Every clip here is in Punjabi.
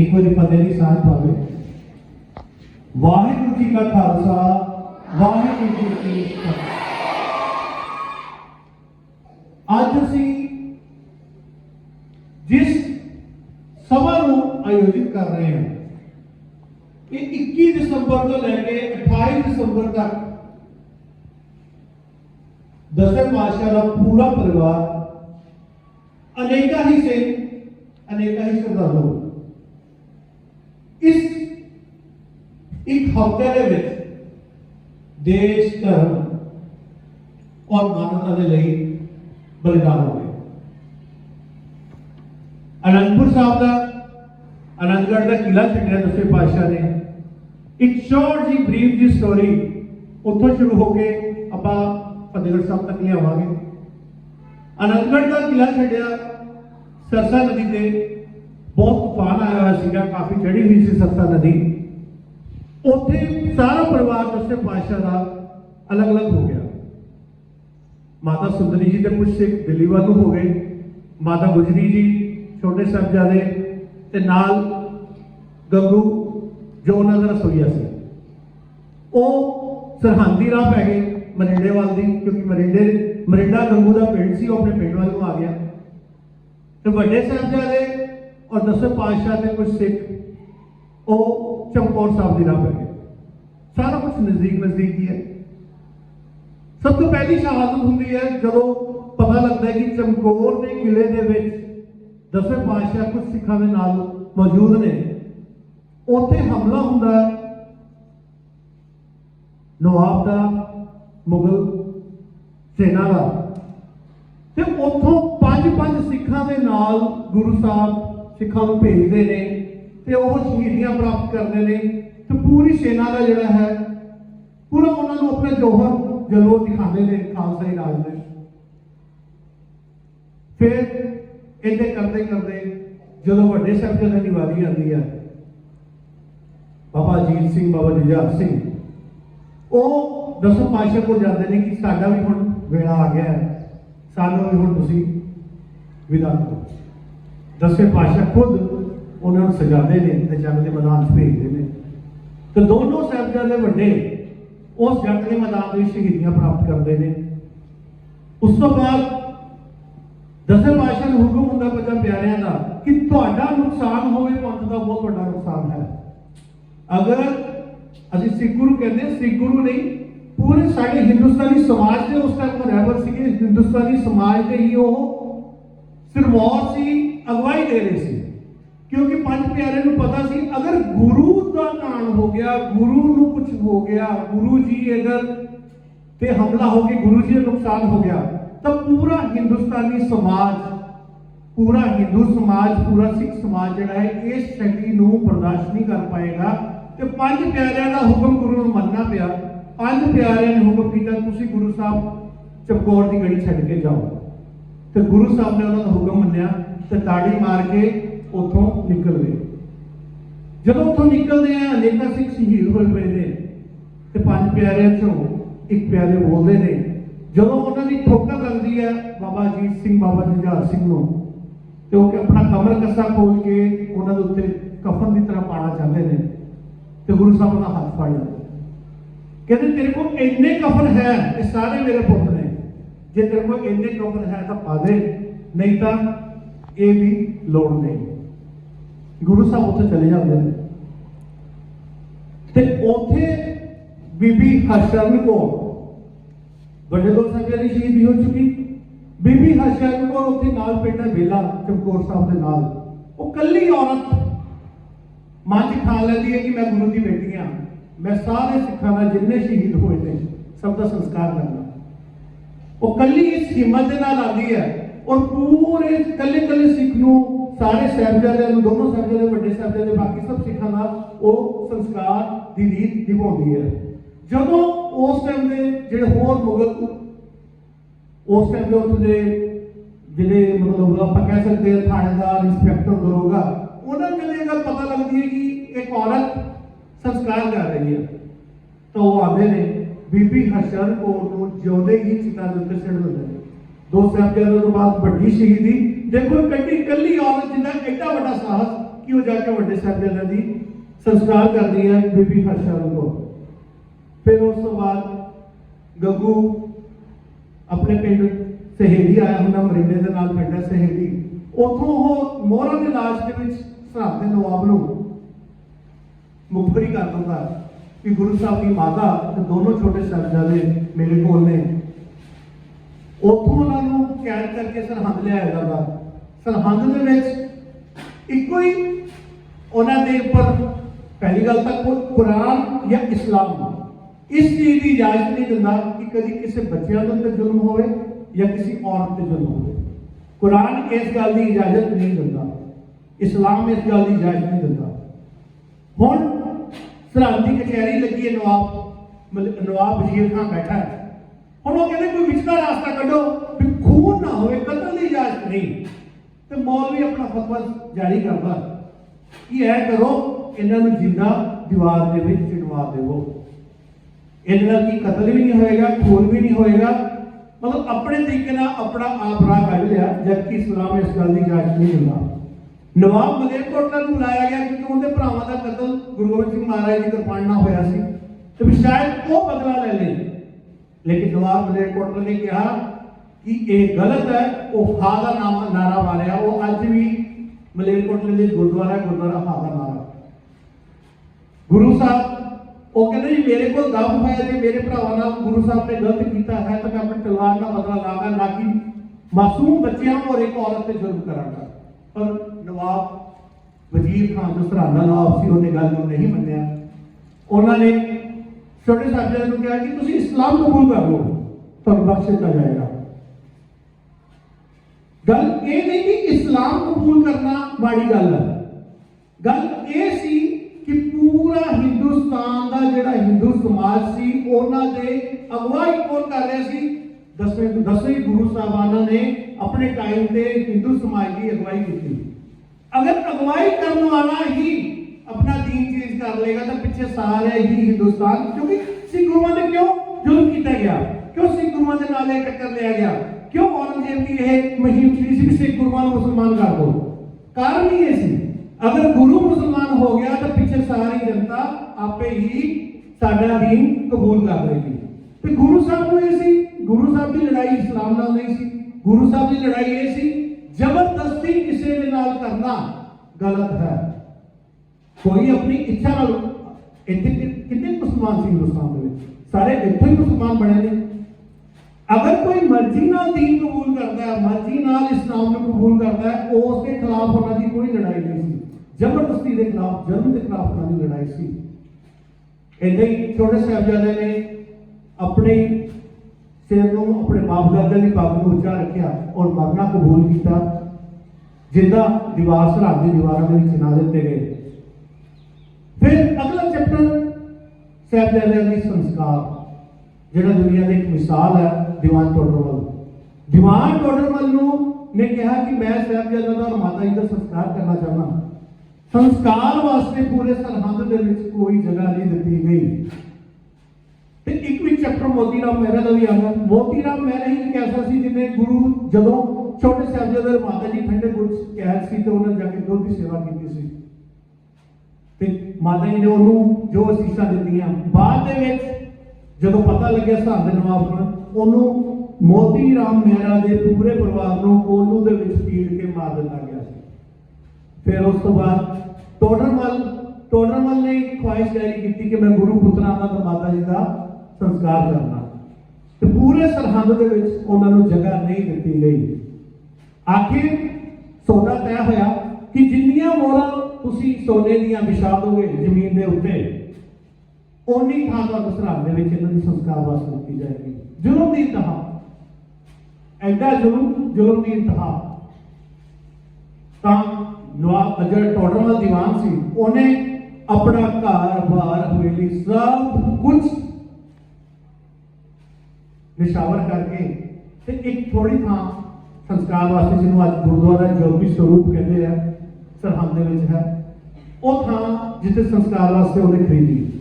ਇੱਕ ਵਾਰੀ ਫਤਿਹ ਦੀ ਸਾਂਝ ਪਾਵੇ ਵਾਹਿਗੁਰੂ ਜੀ ਕਾ ਖਾਲਸਾ ਵਾਹਿਗੁਰੂ ਜੀ ਕੀ ਫਤਿਹ ਅੱਜ ਅਸੀਂ ਜਿਸ ਸਭਾ ਨੂੰ ਆਯੋਜਿਤ ਕਰ ਰਹੇ ਹਾਂ ਇਹ 21 ਦਸੰਬਰ ਤੋਂ ਲੈ ਕੇ 28 ਦਸੰਬਰ ਤੱਕ ਦਸਵੇਂ ਪਾਤਸ਼ਾਹ ਦਾ ਪੂਰਾ ਪਰਿਵਾਰ ਅਨੇਕਾਂ ਹੀ ਸੇ ਅਨੇਕਾਂ ਹੀ ਸ਼ਰਧਾਲੂ ਇਸ ਇੱਕ ਹਫ਼ਤੇ ਦੇ ਵਿੱਚ ਦੇਸ਼, ਧਰਮ ਔਰ ਮਾਨਵਤਾ ਦੇ ਲਈ ਬਲੀਦਾਨ ਹੋ ਗਏ ਅਨੰਦਪੁਰ ਸਾਹਿਬ ਦਾ, ਅਨੰਦਗੜ੍ਹ ਦਾ ਕਿਲਾ ਛੱਡਿਆ ਦਸਵੇਂ ਪਾਤਸ਼ਾਹ ਨੇ। ਇੱਕ ਸ਼ਾਰਟ ਜੀ ਬਰੀਫ ਜੀ ਸਟੋਰੀ ਉੱਥੋਂ ਸ਼ੁਰੂ ਹੋ ਕੇ ਆਪਾਂ ਫਤਿਹਗੜ੍ਹ ਸਾਹਿਬ ਤੱਕ ਲਿਆਵਾਂਗੇ। ਅਨੰਦਗੜ੍ਹ ਦਾ ਕਿਲਾ ਛੱਡਿਆ ਸਰਸਾ ਨਦੀ ਤੇ ਬਹੁਤ ਤੂਫਾਨ ਆਇਆ ਹੋਇਆ ਸੀਗਾ, ਕਾਫੀ ਚੜੀ ਹੋਈ ਸੀ ਸਰਸਾ ਨਦੀ। ਉੱਥੇ ਸਾਰਾ ਪਰਿਵਾਰ ਉਸੇ ਪਾਤਸ਼ਾਹ ਦਾ ਅਲੱਗ-ਅਲੱਗ ਹੋ ਗਿਆ। ਮਾਤਾ ਸੁੰਦਰੀ ਜੀ ਦੇ ਕੁਝ ਸਿੱਖ ਦਿੱਲੀ ਵੱਲ ਨੂੰ ਹੋ ਗਏ। ਮਾਤਾ ਗੁਜਰੀ ਜੀ, ਛੋਟੇ ਸਾਹਿਬਜ਼ਾਦੇ ਤੇ ਨਾਲ ਗੰਗੂ, ਜੋ ਉਹਨਾਂ ਦਾ ਰਸੋਈਆ ਸੀ। ਉਹ ਸਰਹੰਦੀ ਰਾਹ ਪੈ ਗਏ ਮਰਿੰਡੇ ਵੱਲ ਦੀ, ਕਿਉਂਕਿ ਮਰਿੰਡੇ ਮਰਿੰਡਾ ਗੰਗੂ ਦਾ ਪਿੰਡ ਸੀ, ਉਹ ਆਪਣੇ ਪਿੰਡ ਵੱਲ ਨੂੰ ਆ ਗਿਆ। ਤੇ ਵੱਡੇ ਸਾਹਿਬਜ਼ਾਦੇ ਔਰ ਦਸਵੇਂ ਪਾਤਸ਼ਾਹ ਦੇ ਕੁਝ ਸਿੱਖ, ਉਹ ਚਮਕੌਰ ਸਾਹਿਬ ਦੀ ਰਾਹ ਪੈ ਗਏ। ਸਾਰਾ ਕੁਝ ਨਜ਼ਦੀਕ ਨਜ਼ਦੀਕ ਹੀ ਹੈ। ਸਭ ਤੋਂ ਪਹਿਲੀ ਸ਼ਹਾਦਤ ਹੁੰਦੀ ਹੈ, ਜਦੋਂ ਪਤਾ ਲੱਗਦਾ ਹੈ ਕਿ ਚਮਕੌਰ ਦੇ ਕਿਲੇ ਦੇ ਵਿੱਚ ਦਸਵੇਂ ਪਾਤਸ਼ਾਹ ਕੁਝ ਸਿੱਖਾਂ ਦੇ ਨਾਲ ਮੌਜੂਦ ਨੇ। ਉੱਥੇ ਹਮਲਾ ਹੁੰਦਾ ਨਵਾਬ ਦਾ, ਮੁਗਲ ਸੈਨਾ ਦਾ। ਤੇ ਉੱਥੋਂ ਪੰਜ ਪੰਜ ਸਿੱਖਾਂ ਦੇ ਨਾਲ ਗੁਰੂ ਸਾਹਿਬ ਸਿੱਖਾਂ ਨੂੰ ਭੇਜਦੇ ਨੇ ਤੇ ਉਹ ਸ਼ਹੀਦੀਆਂ ਪ੍ਰਾਪਤ ਕਰਦੇ ਨੇ ਤੇ ਪੂਰੀ ਸੈਨਾ ਦਾ ਜਿਹੜਾ ਹੈ, ਪੂਰਾ ਉਹਨਾਂ ਨੂੰ ਆਪਣੇ ਜੋਹਰ ਜਲੋ ਦਿਖਾਉਂਦੇ ਨੇ ਖਾਲਸਾ ਰਾਜ ਦੇ। ਫਿਰ ਇਹਦੇ ਕਰਦੇ ਕਰਦੇ ਜਦੋਂ ਵੱਡੇ ਸਾਹਿਬਜ਼ਾਦੇ ਦੀ ਵਾਰੀ ਆਉਂਦੀ ਹੈ, ਬਾਬਾ ਅਜੀਤ ਸਿੰਘ, ਬਾਬਾ ਜੁਝਾਰ ਸਿੰਘ, ਉਹ ਦਸਮ ਪਾਤਸ਼ਾਹ ਕੋਲ ਜਾਂਦੇ ਨੇ ਕਿ ਸਾਡਾ ਵੀ ਹੁਣ ਵੇਲਾ ਆ ਗਿਆ ਹੈ, ਸਾਨੂੰ ਵੀ ਹੁਣ ਤੁਸੀਂ ਵਿਦਾ ਕਰੋ। ਦਸਵੇਂ ਪਾਤਸ਼ਾਹ ਖੁਦ ਉਹਨਾਂ ਨੂੰ ਸਜਾਉਂਦੇ ਨੇ ਤੇ ਜੰਗ ਦੇ ਮੈਦਾਨ 'ਚ ਭੇਜਦੇ ਨੇ ਤੇ ਦੋਨੋਂ ਸਾਹਿਬਜ਼ਾਦੇ ਵੱਡੇ ਉਸ ਜੰਗ ਦੇ ਮੈਦਾਨ ਦੇ ਵਿੱਚ ਸ਼ਹੀਦੀਆਂ ਪ੍ਰਾਪਤ ਕਰਦੇ ਨੇ। ਉਸ ਤੋਂ ਬਾਅਦ ਦਸਵੇਂ ਪਾਤਸ਼ਾਹ ਨੂੰ ਹੁਕਮ ਹੁੰਦਾ ਪੰਜਾਂ ਪਿਆਰਿਆਂ ਦਾ ਕਿ ਤੁਹਾਡਾ ਨੁਕਸਾਨ ਹੋਵੇ ਪੰਥ ਦਾ ਬਹੁਤ ਵੱਡਾ ਨੁਕਸਾਨ ਹੈ। ਅਗਰ ਅਸੀਂ ਸਿੱਖ ਗੁਰੂ ਕਹਿੰਦੇ ਹਾਂ, ਸਿੱਖ ਗੁਰੂ ਨਹੀਂ ਪੂਰੇ ਸਾਡੇ ਹਿੰਦੁਸਤਾਨੀ ਸਮਾਜ ਦੇ ਉਸ ਟਾਈਮ ਉਹ ਰਹਿਬਰ ਸੀਗੇ। ਹਿੰਦੁਸਤਾਨੀ ਸਮਾਜ ਦੇ ਹੀ ਉਹ ਸਿਰਮੌਰ ਸੀ ਅਗਵਾਈ ਦੇ ਰਹੇ ਸੀ। ਕਿਉਂਕਿ ਪੰਜ ਪਿਆਰੇ ਨੂੰ ਪਤਾ ਸੀ, ਅਗਰ ਗੁਰੂ ਦਾ ਕਾਣ ਹੋ ਗਿਆ, ਗੁਰੂ ਨੂੰ ਕੁਝ ਹੋ ਗਿਆ, ਗੁਰੂ ਜੀ ਅਗਰ ਤੇ ਹਮਲਾ ਹੋ ਕੇ ਗੁਰੂ ਜੀ ਦਾ ਨੁਕਸਾਨ ਹੋ ਗਿਆ, ਤਾਂ ਪੂਰਾ ਹਿੰਦੁਸਤਾਨੀ ਸਮਾਜ, ਪੂਰਾ ਹਿੰਦੂ ਸਮਾਜ, ਪੂਰਾ ਸਿੱਖ ਸਮਾਜ ਜਿਹੜਾ ਹੈ, ਇਸ ਸ਼ਕਤੀ ਨੂੰ ਬਰਦਾਸ਼ਤ ਨਹੀਂ ਕਰ ਪਾਏਗਾ। ਤੇ ਪੰਜ ਪਿਆਰਿਆਂ ਦਾ ਹੁਕਮ ਗੁਰੂ ਨੂੰ ਮੰਨਣਾ ਪਿਆ। ਪੰਜ ਪਿਆਰਿਆਂ ਨੇ ਹੁਕਮ ਕੀਤਾ, ਤੁਸੀਂ ਗੁਰੂ ਸਾਹਿਬ ਚਮਕੌਰ ਦੀ ਗੜੀ ਛੱਡ ਕੇ ਜਾਓ। ਤੇ ਗੁਰੂ ਸਾਹਿਬ ਨੇ ਉਹਨਾਂ ਦਾ ਹੁਕਮ ਮੰਨਿਆ। ਤੇ ਤਾੜੀ ਮਾਰ ਕੇ ਉੱਥੋਂ ਨਿਕਲ ਗਏ ਜਦੋਂ ਉੱਥੋਂ ਨਿਕਲਦੇ ਆ ਅਨੇਕਾਂ ਸਿੱਖ ਸ਼ਹੀਦ ਹੋਏ ਪਏ ਨੇ ਤੇ ਪੰਜ ਪਿਆਰਿਆਂ ਚੋਂ ਇੱਕ ਪਿਆਰੇ ਬੋਲਦੇ ਨੇ। ਜਦੋਂ ਉਹਨਾਂ ਦੀ ਠੋਕਰ ਲੱਗਦੀ ਹੈ ਬਾਬਾ ਅਜੀਤ ਸਿੰਘ, ਬਾਬਾ ਜੁਝਾਰ ਸਿੰਘ ਨੂੰ, ਤੇ ਉਹ ਕਿ ਆਪਣਾ ਕਮਰ ਕੱਸਾ ਖੋਲ ਕੇ ਉਹਨਾਂ ਦੇ ਉੱਤੇ ਕਫਨ ਦੀ ਤਰ੍ਹਾਂ ਪਾਣਾ ਚਾਹੁੰਦੇ ਨੇ ਤੇ ਗੁਰੂ ਸਾਹਿਬ ਦਾ ਹੱਥ ਫੜ ਲੈਂਦੇ ਕਹਿੰਦੇ, ਤੇਰੇ ਕੋਲ ਇੰਨੇ ਕਫਨ ਹੈ ਇਹ ਸਾਰੇ ਮੇਰੇ ਪੁੱਤ ਨੇ। ਜੇ ਤੇਰੇ ਕੋਲ ਇੰਨੇ ਕਫਨ ਹੈ ਤਾਂ ਪਾ ਦੇ, ਨਹੀਂ ਤਾਂ ਇਹ ਵੀ ਲੋੜ ਨਹੀਂ। ਗੁਰੂ ਸਾਹਿਬ ਉੱਥੇ ਚਲੇ ਜਾਂਦੇ ਨੇ। ਤੇ ਉੱਥੇ ਬੀਬੀ ਹਰਸ਼ਰਨ ਕੌਰ, ਵੱਡੇ ਦੋ ਸਾਹਿਬ ਦੀ ਸ਼ਹੀਦੀ ਹੋ ਚੁੱਕੀ, ਬੀਬੀ ਹਰਸ਼ਰਨ ਕੌਰ ਉੱਥੇ ਨਾਲ ਪਿੰਡ ਹੈ, ਵੇਲਾ, ਚਮਕੌਰ ਸਾਹਿਬ ਦੇ ਨਾਲ। ਉਹ ਕੱਲੀ ਔਰਤ ਮਨ 'ਚ ਖਾ ਲੈਂਦੀ ਹੈ ਕਿ ਮੈਂ ਗੁਰੂ ਦੀ ਬੇਟੀ ਹਾਂ। ਮੈਂ ਸਾਰੇ ਸਿੱਖਾਂ ਦਾ ਜਿੰਨੇ ਸ਼ਹੀਦ ਹੋਏ ਨੇ, ਸਭ ਦਾ ਸੰਸਕਾਰ ਕਰਨਾ। ਉਹ ਕੱਲੀ ਇਸ ਹਿੰਮਤ ਦੇ ਨਾਲ ਆਉਂਦੀ ਹੈ ਔਰ ਪੂਰੇ ਕੱਲੇ ਕੱਲੇ ਸਿੱਖ ਨੂੰ ਸਾਰੇ ਸਾਹਿਬਜ਼ਾਦਿਆਂ ਨੂੰ ਦੋਨੋਂ ਸਾਹਿਬਜ਼ਾਦੇ ਵੱਡੇ ਸਾਹਿਬਜ਼ਾਦੇ ਬਾਕੀ ਸਭ ਸਿੱਖਾਂ ਦਾ ਉਹ ਸੰਸਕਾਰ ਦੀ ਰੀਤ ਨਿਭਾਉਂਦੀ ਹੈ ਜਦੋਂ ਉਸ ਟਾਈਮ ਦੇ ਜਿਹੜੇ ਹੋਰ ਮੁਗਲ ਉਸ ਟਾਈਮ ਦੇ ਉੱਥੇ ਦੇ ਜਿਹੜੇ ਮਤਲਬ ਆਪਾਂ ਕਹਿ ਸਕਦੇ ਹਾਂ ਥਾਣੇਦਾਰ ਇੰਸਪੈਕਟਰ ਦਰੋਗਾ ਉਹਨਾਂ ਨੂੰ ਜਦੋਂ ਇਹ ਗੱਲ ਪਤਾ ਲੱਗਦੀ ਹੈ ਕਿ ਇੱਕ ਔਰਤ ਸੰਸਕਾਰ ਕਰ ਰਹੀ ਹੈ ਤਾਂ ਉਹ ਆਉਂਦੇ ਨੇ ਬੀਬੀ ਹਰਸ਼ਨ ਕੌਰ ਨੂੰ ਜਿਉਂਦੇ ਹੀ ਚਿਤਾ ਦੇ ਉੱਤੇ ਸਿੱਟ ਦਿੰਦੇ ਨੇ ਦੋ ਸਾਹਿਬਜ਼ਾਦਿਆਂ ਤੋਂ ਬਾਅਦ ਵੱਡੀ ਸ਼ਹੀਦੀ। ਦੇਖੋ ਕੱਢੀ ਇਕੱਲੀ ਔਰਤ ਜਿੰਨਾ ਐਡਾ ਵੱਡਾ ਸਾਹਸ ਕਿ ਉਹ ਜਾ ਕੇ ਵੱਡੇ ਸਾਹਿਬਜ਼ਾਦਿਆਂ ਦੀ ਸੰਸਕਾਰ ਕਰਦੀ ਹੈ ਬੀਬੀ ਹਰਸ਼ਰਨ ਨੂੰ ਫਿਰ ਉਸ ਤੋਂ ਬਾਅਦ ਗੱਗੂ ਆਪਣੇ ਪਿੰਡ ਸਹੇਲੀ ਆਇਆ ਹੁੰਦਾ, ਮਰਿੰਡੇ ਦੇ ਨਾਲ ਪਿੰਡ ਹੈ ਸਹੇਲੀ। ਉਥੋਂ ਉਹ ਮੋਹਰਾਂ ਦੇ ਲਾਸ਼ ਦੇ ਵਿੱਚ ਸਰਹੱਦ ਦੇ ਨਵਾਬ ਨੂੰ ਮੁਖਬਰੀ ਕਰ ਦਿੰਦਾ ਕਿ ਗੁਰੂ ਸਾਹਿਬ ਦੀ ਮਾਤਾ ਤੇ ਦੋਨੋਂ ਛੋਟੇ ਸਾਹਿਬਜ਼ਾਦੇ ਮੇਰੇ ਕੋਲ ਨੇ। ਉਥੋਂ ਉਹਨਾਂ ਨੂੰ ਕੈਦ ਕਰਕੇ ਸਰਹੰਦ ਲਿਆਇਆ ਜਾਂਦਾ ਸਰਹੰਦ ਦੇ ਵਿੱਚ ਇੱਕੋ ਹੀ ਉਹਨਾਂ ਦੇ ਉੱਪਰ ਪਹਿਲੀ ਗੱਲ ਤਾਂ ਕੁ- ਕੁਰਾਨ ਜਾਂ ਇਸਲਾਮ। ਇਸ ਚੀਜ਼ ਦੀ ਇਜਾਜ਼ਤ ਨਹੀਂ ਦਿੰਦਾ ਕਿ ਕਦੀ ਕਿਸੇ ਬੱਚਿਆਂ ਦੇ ਉੱਤੇ ਜ਼ੁਲਮ ਹੋਵੇ ਜਾਂ ਕਿਸੇ ਔਰਤ ਤੇ ਜ਼ੁਲਮ ਹੋਵੇ। ਕੁਰਾਨ ਇਸ ਗੱਲ ਦੀ ਇਜਾਜ਼ਤ ਨਹੀਂ ਦਿੰਦਾ। ਇਸਲਾਮ ਇਸ ਗੱਲ ਦੀ ਇਜਾਜ਼ਤ ਨਹੀਂ ਦਿੰਦਾ। ਹੁਣ ਸਰਹੰਦ ਦੀ ਕਚਹਿਰੀ ਲੱਗੀ ਹੈ ਨਵਾਬ, ਮਤਲਬ ਨਵਾਬ ਵਜ਼ੀਰ ਖਾਨ ਬੈਠਾ ਹੈ। ਹੁਣ ਉਹ ਕਹਿੰਦੇ ਕੋਈ ਵਿਚਲਾ ਰਾਸਤਾ ਕੱਢੋ ਵੀ ਖੂਨ ਨਾ ਹੋਵੇ, ਕਤਲ ਦੀ ਇਜਾਜ਼ਤ ਨਹੀਂ। ਤੇ ਮੌਲਵੀ ਆਪਣਾ ਫਤਵਾ ਜਾਰੀ ਕਰਦਾ। ਕਿ ਇਹ ਕਰੋ, ਇਹਨਾਂ ਨੂੰ ਜਿੰਦਾ ਦੀਵਾਰ ਦੇ ਵਿੱਚ ਚਿਣਵਾ ਦੇਵੋ। ਇਹਨਾਂ ਨਾਲ ਕੀ ਕਤਲ ਵੀ ਨਹੀਂ ਹੋਏਗਾ, ਖੂਨ ਵੀ ਨਹੀਂ ਹੋਏਗਾ। ਮਤਲਬ ਆਪਣੇ ਤਰੀਕੇ ਨਾਲ ਆਪਣਾ ਆਪ ਰਾਹ ਕੱਢ ਲਿਆ, ਜਦਕਿ ਇਸਲਾਮ ਇਸ ਗੱਲ ਦੀ ਇਜਾਜ਼ਤ ਨਹੀਂ ਹੁੰਦਾ ਨਵਾਬ ਮਲੇਰਕੋਟਲਾ ਨੂੰ ਬੁਲਾਇਆ ਗਿਆ ਕਿਉਂਕਿ ਉਹਦੇ ਭਰਾਵਾਂ ਦਾ ਕਤਲ ਗੁਰੂ ਗੋਬਿੰਦ ਸਿੰਘ ਮਹਾਰਾਜ ਦੀ ਕਿਰਪਾਨ ਨਾਲ ਹੋਇਆ ਸੀ। ਤੇ ਸ਼ਾਇਦ ਉਹ ਬਦਲਾ ਲੈ ਲੇ। ਲੇਕਿਨ ਨਵਾਬ ਮਲੇਰਕੋਟਲਾ ਨੇ ਕਿਹਾ ਕਿ ਇਹ ਗਲਤ ਹੈ ਉਹ ਹਾ ਦਾ ਨਾਮ ਨਾਰਾ ਮਾਰਿਆ ਉਹ ਅੱਜ ਵੀ ਮਲੇਰਕੋਟਲੇ ਦੇ ਗੁਰਦੁਆਰਾ ਹੈ, ਗੁਰਦੁਆਰਾ ਹਾ ਦਾ ਨਾਰਾ ਗੁਰੂ ਸਾਹਿਬ ਉਹ ਕਹਿੰਦੇ ਜੀ ਮੇਰੇ ਕੋਲ ਦਮ ਹੈ ਜੇ ਮੇਰੇ ਭਰਾਵਾਂ ਨਾਲ ਗੁਰੂ ਸਾਹਿਬ ਨੇ ਗਲਤ ਕੀਤਾ ਹੈ ਤਾਂ ਮੈਂ ਆਪਣੀ ਤਲਵਾਰ ਨਾਲ ਬਦਲਾ ਲਾਗਾ ਨਾ ਕਿ ਮਾਸੂਮ ਬੱਚਿਆਂ ਨੂੰ ਔਰ ਇੱਕ ਔਰਤ ਤੇ ਜ਼ੁਲਮ ਕਰਾਂਗਾ ਪਰ ਨਵਾਬ ਵਜ਼ੀਰ ਖਾਨ ਜੋ ਸਰਾਣਾ ਨਵਾਬ ਸੀ ਉਹਨੇ ਗੱਲ ਨੂੰ ਨਹੀਂ ਮੰਨਿਆ ਉਹਨਾਂ ਨੇ ਛੋਟੇ ਸਾਹਿਬਜ਼ਾਦੇ ਨੂੰ ਕਿਹਾ ਕਿ ਤੁਸੀਂ ਇਸਲਾਮ ਕਬੂਲ ਕਰ ਲਓ, ਤੁਹਾਨੂੰ ਬਖਸ਼ ਦਿੱਤਾ ਜਾਏਗਾ। ਗੱਲ ਇਹ ਨਹੀਂ ਕਿ ਇਸਲਾਮ ਕਬੂਲ ਕਰਨਾ ਮਾੜੀ ਗੱਲ ਹੈ। ਗੱਲ ਇਹ ਸੀ ਕਿ ਪੂਰਾ ਹਿੰਦੁਸਤਾਨ ਦਾ ਜਿਹੜਾ ਹਿੰਦੂ ਸਮਾਜ ਸੀ, ਉਹਨਾਂ ਦੇ ਅਗਵਾਈ ਕੌਣ ਕਰ ਰਿਹਾ ਸੀ। ਦਸਵੇਂ ਦਸਵੇਂ ਗੁਰੂ ਸਾਹਿਬਾਨਾਂ ਨੇ ਆਪਣੇ ਟਾਈਮ ਤੇ ਹਿੰਦੂ ਸਮਾਜ ਦੀ ਅਗਵਾਈ ਕੀਤੀ। ਅਗਰ ਅਗਵਾਈ ਕਰਨ ਵਾਲਾ ਹੀ ਆਪਣਾ ਦੀਨ ਚੇਂਜ ਕਰ ਲੇਗਾ ਤਾਂ ਪਿੱਛੇ ਸਾਰੇ ਹੀ ਹਿੰਦੁਸਤਾਨ। ਕਿਉਂਕਿ ਸਿੱਖ ਗੁਰੂਆਂ ਦੇ ਕਿਉਂ ਜ਼ੁਲਮ ਕੀਤਾ ਗਿਆ? ਕਿਉਂ ਸਿੱਖ ਗੁਰੂਆਂ ਦੇ ਨਾਲ ਇਹ ਟੱਕਰ ਲਿਆ ਗਿਆ? ਕਿਉਂ ਔਰੰਗਜ਼ੇਬ ਦੀ ਇਹ ਮੁਹਿੰਮ ਚਲੀ ਸੀ ਕਿ ਸਿੱਖ ਗੁਰੂਆਂ ਨੂੰ ਮੁਸਲਮਾਨ ਕਰ ਦੋ? ਕਾਰਨ ਹੀ ਇਹ ਸੀ? ਅਗਰ ਗੁਰੂ ਮੁਸਲਮਾਨ ਹੋ ਗਿਆ ਤਾਂ ਪਿੱਛੇ ਸਾਰੀ ਜਨਤਾ ਆਪੇ ਹੀ ਸਾਡਾ ਦੀਨ ਕਬੂਲ ਕਰ ਲੇਗੀ ਤੇ ਗੁਰੂ ਸਾਹਿਬ ਨੂੰ ਇਹ ਸੀ? ਗੁਰੂ ਸਾਹਿਬ ਦੀ ਲੜਾਈ ਇਸਲਾਮ ਨਾਲ ਨਹੀਂ ਸੀ। ਗੁਰੂ ਸਾਹਿਬ ਦੀ ਲੜਾਈ ਇਹ ਸੀ, ਜ਼ਬਰਦਸਤੀ ਕਿਸੇ ਦੇ ਨਾਲ ਕਰਨਾ ਗਲਤ ਹੈ। ਕੋਈ ਆਪਣੀ ਇੱਛਾ ਨਾਲ, ਇੱਥੇ ਕਿੰਨੇ ਮੁਸਲਮਾਨ ਸੀ ਹਿੰਦੁਸਤਾਨ ਦੇ ਵਿੱਚ? ਸਾਰੇ ਇੱਥੋਂ ਹੀ ਮੁਸਲਮਾਨ ਬਣੇ ਨੇ। ਅਗਰ ਕੋਈ ਮਰਜ਼ੀ ਨਾਲ ਦੀਨ ਕਬੂਲ ਕਰਦਾ ਹੈ, ਮਰਜ਼ੀ ਨਾਲ ਇਸਲਾਮ ਨੂੰ ਕਬੂਲ ਕਰਦਾ ਹੈ, ਉਸ ਦੇ ਖਿਲਾਫ ਉਹਨਾਂ ਦੀ ਕੋਈ ਲੜਾਈ ਨਹੀਂ ਸੀ। ਜ਼ਬਰਦਸਤੀ ਦੇ ਖਿਲਾਫ, ਜ਼ੁਲਮ ਦੇ ਖਿਲਾਫ ਉਹਨਾਂ ਦੀ ਲੜਾਈ ਸੀ। ਏਦਾਂ ਹੀ ਛੋਟੇ ਸਾਹਿਬਜ਼ਾਦੇ ਨੇ ਆਪਣੇ ਸਿਰ ਨੂੰ, ਆਪਣੇ ਬਾਪ ਦਾਦੇ ਦੀ ਪੱਗ ਨੂੰ ਉੱਚਾ ਰੱਖਿਆ ਔਰ ਮਰਨਾ ਕਬੂਲ ਕੀਤਾ, ਜਿੱਦਾਂ ਦੀਵਾਰ ਸਰਹੱਦ ਦੀ ਦੀਵਾਰਾਂ ਦੇ ਵਿੱਚ ਨਾ ਦਿੱਤੇ ਗਏ। ਫਿਰ ਅਗਲਾ ਚੈਪਟਰ ਸਾਹਿਬਜ਼ਾਦਿਆਂ ਦੀ ਸੰਸਕਾਰ, ਜਿਹੜਾ ਦੁਨੀਆ ਦੀ ਇੱਕ ਮਿਸਾਲ ਹੈ, ਦੀਵਾਨ ਟੋਡਰਮਲ ਦੀਵਾਨ ਟੋਡਰਮਲ ਨੂੰ ਨੇ ਕਿਹਾ ਕਿ ਮੈਂ ਸਾਹਿਬਜ਼ਾਦਾ ਦਾ ਔਰ ਮਾਤਾ ਜੀ ਦਾ ਸੰਸਕਾਰ ਕਰਨਾ ਚਾਹੁੰਦਾ ਸੰਸਕਾਰ ਵਾਸਤੇ ਪੂਰੇ ਸਰਹੰਦ ਦੇ ਵਿੱਚ ਕੋਈ ਜਗ੍ਹਾ ਨਹੀਂ ਦਿੱਤੀ ਗਈ। ਤੇ ਇੱਕ ਵੀ ਚੈਪਟਰ ਮੋਤੀ ਰਾਮ ਮਹਿਰਾ ਦਾ ਵੀ ਆ ਗਿਆ। ਮੋਤੀ ਰਾਮ ਮਹਿਰਾ ਹੀ ਇੱਕ ਐਸਾ ਸੀ ਜਿਹਨੇ ਗੁਰੂ ਜਦੋਂ ਛੋਟੇ ਸਾਹਿਬਜ਼ਾਦੇ ਮਾਤਾ ਜੀ ਠੰਡੇ ਬੁਰਜ ਕੈਦ ਸੀ ਤੇ ਉਹਨਾਂ ਜਾ ਕੇ ਦੁੱਧ ਦੀ ਸੇਵਾ ਕੀਤੀ ਸੀ। ਤੇ ਮਾਤਾ ਜੀ ਨੇ ਉਹਨੂੰ ਜੋ ਅਸੀਸਾਂ ਦਿੱਤੀਆਂ, ਬਾਅਦ ਦੇ ਵਿੱਚ ਜਦੋਂ ਪਤਾ ਲੱਗਿਆ ਸਰਹੰਦ ਨਵਾਬ ਨੂੰ ਉਹਨੂੰ ਮੋਤੀ ਰਾਮ ਮਹਿਰਾ ਦੇ ਪੂਰੇ ਪਰਿਵਾਰ ਨੂੰ ਕੋਲੂ ਦੇ ਵਿੱਚ ਪੀੜ ਕੇ ਮਾਰ ਦਿੱਤਾ ਗਿਆ ਸੀ। ਫਿਰ ਉਸ ਤੋਂ ਬਾਅਦ ਟੋਡਰਮਲ ਟੋਡਰਮਲ ਨੇ ਇੱਕ ਖੁਆਇਸ਼ ਜਾਰੀ ਕੀਤੀ ਕਿ ਮੈਂ ਗੁਰੂ ਪੁੱਤਰਾਂ ਦਾ ਤੇ ਮਾਤਾ ਜੀ ਦਾ ਸੰਸਕਾਰ ਕਰਨਾ। ਤੇ ਪੂਰੇ ਸਰਹੰਦ ਦੇ ਵਿੱਚ ਉਹਨਾਂ ਨੂੰ ਜਗ੍ਹਾ ਨਹੀਂ ਦਿੱਤੀ ਗਈ। ਆਖਿਰ ਸੌਦਾ ਤੈਅ ਹੋਇਆ। ਕਿ ਜਿੰਨੀਆਂ ਮੋਹਰਾਂ ਤੁਸੀਂ ਸੋਨੇ ਦੀਆਂ ਵਿਛਾ ਦੋਗੇ ਜ਼ਮੀਨ ਦੇ ਉੱਤੇ, ਓਨੀ ਥਾਂ ਤੁਹਾਨੂੰ ਸਰਹੰਦ ਦੇ ਵਿੱਚ ਇਹਨਾਂ ਦੀ ਸੰਸਕਾਰ ਵਾਸਤੇ ਦਿੱਤੀ ਜਾਏਗੀ। ਜ਼ੁਲਮ ਦੀ ਇੰਤਹਾ। ਐਡਾ ਜ਼ੁਲਮ ਜ਼ੁਲਮ ਦੀ ਇੰਤਹਾ। ਤਾਂ ਨਵਾਬ ਅਜਰ ਟੋਡਰਮਲ ਦੀਵਾਨ ਸੀ, ਉਹਨੇ ਆਪਣਾ ਘਰ ਬਾਰ ਹਵੇਲੀ ਸਭ ਕੁਝ ਨਿਸ਼ਾਵਰ ਕਰਕੇ ਤੇ ਇੱਕ ਥੋੜੀ ਥਾਂ ਸੰਸਕਾਰ ਵਾਸਤੇ ਜਿਹਨੂੰ ਅੱਜ ਗੁਰਦੁਆਰਾ ਜੋਗੀ ਸਰੂਪ ਕਹਿੰਦੇ ਆ ਸਰਹੰਦ ਦੇ ਵਿੱਚ ਹੈ। ਉਹ ਥਾਂ ਜਿੱਥੇ ਸੰਸਕਾਰ ਵਾਸਤੇ ਉਹਨੇ ਖਰੀਦੀ।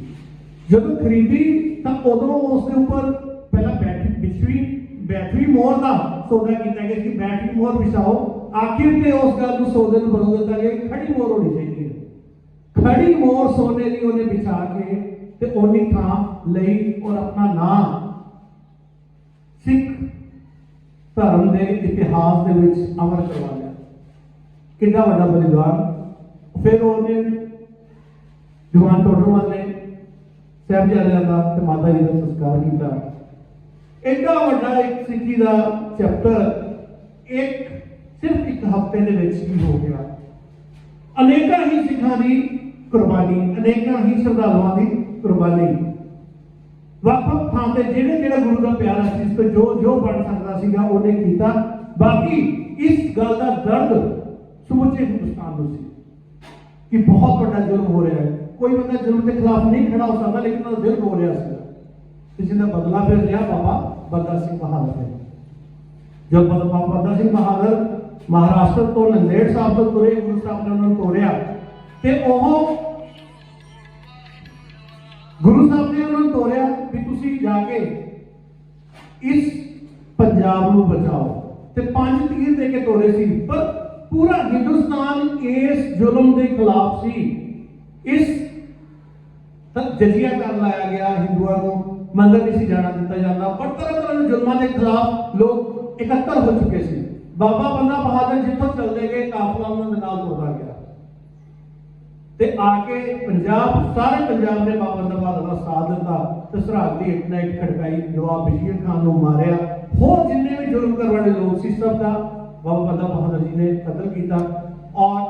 ਜਦੋਂ ਖਰੀਦੀ ਤਾਂ ਉਦੋਂ ਉਸ ਦੇ ਉੱਪਰ ਪਹਿਲਾਂ ਬੈਠੀ ਵਿਛਵੀ ਬੈਟਰੀ ਮੋਹਰ ਦਾ ਸੌਦਾ ਕੀਤਾ ਗਿਆ ਕਿ ਬੈਠੀ ਮੋਹਰ ਵਿਛਾਓ। ਆਖਿਰ ਤੇ ਉਸ ਗੱਲ ਨੂੰ ਸੋਨੇ ਨੂੰ ਬਦਲ ਦਿੱਤਾ ਗਿਆ ਕਿ ਖੜੀ ਮੋਰ ਹੋਣੀ ਚਾਹੀਦੀ ਹੈ। ਖੜੀ ਮੋਰ ਸੋਨੇ ਦੀ ਉਹਨੇ ਵਿਛਾ ਕੇ ਤੇ ਉਹਨੀ ਥਾਂ ਲਈ ਔਰ ਆਪਣਾ ਨਾਮ ਸਿੱਖ ਧਰਮ ਦੇ ਇਤਿਹਾਸ ਦੇ ਵਿੱਚ ਅਮਰ ਕਰਵਾ ਕਿੰਨਾ ਵੱਡਾ ਬਲੀਦਾਨ ਫਿਰ ਉਹਨੇ ਜਵਾਨ ਟੋਡਰਮਲ ਨੇ ਸਾਹਿਬਜ਼ਾਦਿਆਂ ਦਾ ਤੇ ਮਾਤਾ ਜੀ ਦਾ ਸੰਸਕਾਰ ਕੀਤਾ ਐਡਾ ਵੱਡਾ ਇੱਕ ਸਿੱਖੀ ਦਾ ਚੈਪਟਰ ਇੱਕ ਸਿਰਫ ਇੱਕ ਹਫ਼ਤੇ ਦੇ ਵਿੱਚ ਹੀ ਹੋ ਗਿਆ ਅਨੇਕਾਂ ਹੀ ਸਿੱਖਾਂ ਦੀ ਕੁਰਬਾਨੀ ਅਨੇਕਾਂ ਹੀ ਸ਼ਰਧਾਲੂਆਂ ਦੀ ਕੁਰਬਾਨੀ ਵੱਖ-ਵੱਖ ਥਾਂ ਤੇ ਜਿਹੜੇ ਜਿਹੜਾ ਗੁਰੂ ਦਾ ਪਿਆਰਾ ਸੀ, ਇਸ ਤੋਂ ਜੋ ਜੋ ਬਣ ਸਕਦਾ ਸੀਗਾ, ਉਹਨੇ ਕੀਤਾ। ਬਾਕੀ ਇਸ ਗੱਲ ਦਾ ਦਰਦ ਸਮੁੱਚੇ ਹਿੰਦੁਸਤਾਨ ਨੂੰ ਸੀ ਕਿ ਬਹੁਤ ਵੱਡਾ ਜ਼ੁਲਮ ਹੋ ਰਿਹਾ ਹੈ। ਕੋਈ ਬੰਦਾ ਜ਼ੁਲਮ ਦੇ ਖਿਲਾਫ ਨਹੀਂ ਖੜਾ ਹੋ ਸਕਦਾ, ਲੇਕਿਨ ਉਹਦਾ ਦਿਲ ਹੋ ਰਿਹਾ ਸੀ। ਤੇ ਜਿਹਦਾ ਬਦਲਾ ਫਿਰ ਲਿਆ ਬਾਬਾ ਬੰਦਾ ਸਿੰਘ ਬਹਾਦਰ ਨੇ। ਜਦ ਬਾਬਾ ਬੰਦਾ ਸਿੰਘ ਬਹਾਦਰ ਮਹਾਰਾਸ਼ਟਰ ਤੋਂ ਨੰਦੇੜ ਸਾਹਿਬ ਤੋਂ ਤੁਰੇ, ਗੁਰੂ ਸਾਹਿਬ ਨੇ ਉਹਨਾਂ ਨੂੰ ਤੋਰਿਆ, ਤੇ ਉਹ ਗੁਰੂ ਸਾਹਿਬ ਨੇ ਉਹਨਾਂ ਨੂੰ ਤੋਰਿਆ ਵੀ ਤੁਸੀਂ ਜਾ ਕੇ ਇਸ ਪੰਜਾਬ ਨੂੰ ਬਚਾਓ। ਤੇ ਪੰਜ ਤੀਰ ਦੇ ਕੇ ਤੋਰੇ ਸੀ, ਪਰ ਪੂਰਾ ਹਿੰਦੁਸਤਾਨ ਇਸ ਜ਼ੁਲਮ ਦੇ ਖਿਲਾਫ ਸੀ। ਇਸ ਜਜ਼ੀਆ ਕਰ ਲਾਇਆ ਗਿਆ ਹਿੰਦੂਆਂ ਨੂੰ। ਮੰਦਰ ਨਹੀਂ ਸੀ ਜਾਣਾ ਦਿੱਤਾ ਜਾਂਦਾ। ਪਰ ਤਰ੍ਹਾਂ ਤਰ੍ਹਾਂ ਦੇ ਜ਼ੁਲਮਾਂ ਦੇ ਖਿਲਾਫ ਲੋਕ ਇਕੱਤਰ ਹੋ ਚੁੱਕੇ ਸੀ। ਬਾਬਾ ਬੰਦਾ ਬਹਾਦਰ ਜਿੱਥੋਂ ਚੱਲਦੇ ਗਏ, ਕਾਫਲਾ ਉਹਨਾਂ ਦੇ ਨਾਲ ਤੁਰਦਾ ਗਿਆ। ਤੇ ਆ ਕੇ ਪੰਜਾਬ, ਸਾਰੇ ਪੰਜਾਬ ਨੇ ਬਾਬਾ ਬੰਦਾ ਬਹਾਦਰ ਦਾ ਸਾਥ ਦਿੱਤਾ। ਤੇ ਸਰਹੱਦ ਦੀ ਇੱਕ ਨਾ ਇੱਕ ਖੜਕਾਈ ਨਵਾਬ ਬਸ਼ੀਰ ਖਾਨ ਨੂੰ ਮਾਰਿਆ। ਹੋਰ ਜਿੰਨੇ ਵੀ ਜ਼ੁਲਮ ਕਰਨ ਵਾਲੇ ਲੋਕ ਸੀ, ਸਭ ਦਾ ਬਾਬਾ ਬੰਦਾ ਬਹਾਦਰ ਜੀ ਨੇ ਕਤਲ ਕੀਤਾ ਔਰ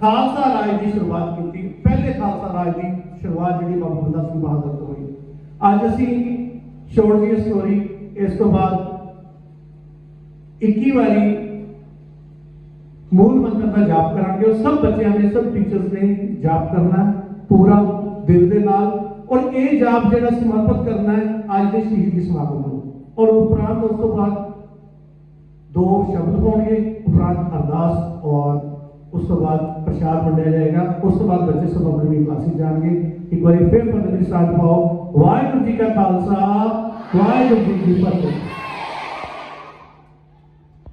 ਖਾਲਸਾ ਰਾਜ ਦੀ ਸ਼ੁਰੂਆਤ ਕੀਤੀ ਪਹਿਲੇ ਖਾਲਸਾ ਰਾਜ ਦੀ ਸ਼ੁਰੂਆਤ ਜਿਹੜੀ ਬਾਬਾ ਬੰਦਾ ਸਿੰਘ ਬਹਾਦਰ ਤੋਂ ਹੋਈ ਅੱਜ ਅਸੀਂ ਛੋੜ ਦੀ ਸਟੋਰੀ ਇਸ ਤੋਂ ਬਾਅਦ 21 ਵਾਰੀ ਮੂਲ ਮੰਤਰ ਦਾ ਜਾਪ ਕਰਾਂਗੇ ਉਹ ਸਭ ਬੱਚਿਆਂ ਨੇ ਸਭ ਟੀਚਰਸ ਨੇ ਜਾਪ ਕਰਨਾ ਹੈ, ਪੂਰਾ ਦਿਲ ਦੇ ਨਾਲ ਔਰ ਇਹ ਜਾਪ ਜਿਹੜਾ ਸਮਰਪਿਤ ਕਰਨਾ ਹੈ ਅੱਜ ਦੇ ਸ਼ਹੀਦੀ ਸਮਾਗਮ ਨੂੰ ਔਰ ਉਪਰੰਤ ਉਸ ਤੋਂ ਬਾਅਦ ਦੋ ਸ਼ਬਦ ਹੋਣਗੇ ਉਪਰੰਤ ਅਰਦਾਸ ਔਰ ਉਸ ਤੋਂ ਬਾਅਦ ਪ੍ਰਸ਼ਾਦ ਵੰਡਿਆ ਜਾਏਗਾ ਉਸ ਤੋਂ ਬਾਅਦ ਬੱਚੇ ਸਭ ਆਪਣੀ ਕਲਾਸਿਸ ਜਾਣਗੇ ਇੱਕ ਵਾਰੀ ਫਿਰ ਪਤਨੀ ਸਾਥ ਪਾਓ ਵਾਹਿਗੁਰੂ ਜੀ ਕਾ ਖਾਲਸਾ ਵਾਹਿਗੁਰੂ ਜੀ ਕੀ ਫਤਿਹ